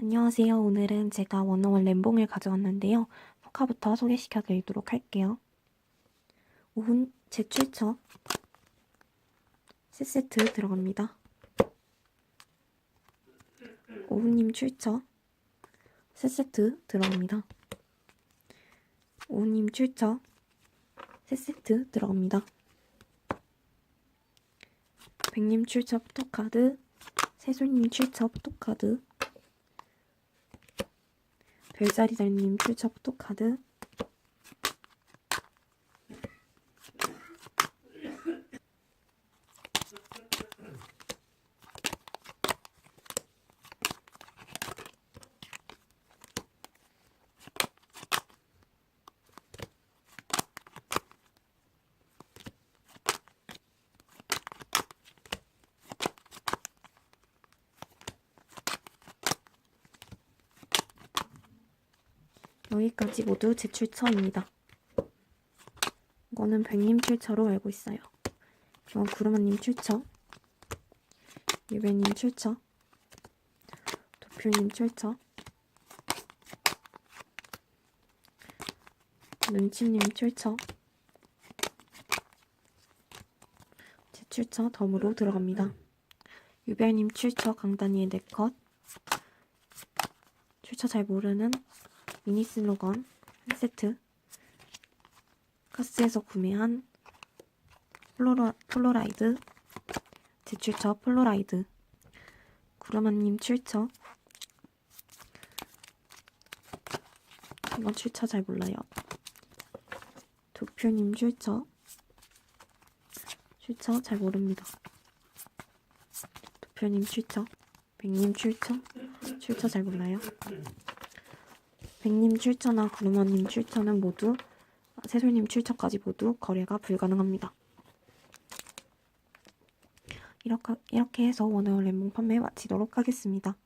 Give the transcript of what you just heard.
안녕하세요. 오늘은 제가 원어원 램봉을 가져왔는데요. 포카부터 소개시켜 드리도록 할게요. 오훈 제출처 세세트 들어갑니다. 오훈님 출처 세세트 들어갑니다. 오훈님 출처 세세트 들어갑니다. 백님 출처 포토카드 세솔님 출처 포토카드 별자리 달님 출처 포토카드 여기까지 모두 제 출처입니다. 이거는 백님 출처로 알고 있어요. 이건 구르마님 출처, 유배님 출처, 도표님 출처, 눈치님 출처, 제 출처 덤으로 들어갑니다. 유별님 출처 강다니의 네컷, 출처 잘 모르는 미니 슬로건 한 세트. 카스에서 구매한 플로라, 플로라이드. 제출처 플로라이드. 구르마님 출처. 이건 출처 잘 몰라요. 도표님 출처. 출처 잘 모릅니다. 도표님 출처. 백님 출처. 출처 잘 몰라요 백님 출처나 구루마님 출처는 모두 세솔님 출처까지 모두 거래가 불가능합니다. 이렇게, 이렇게 해서 원어원 램봉 판매 마치도록 하겠습니다.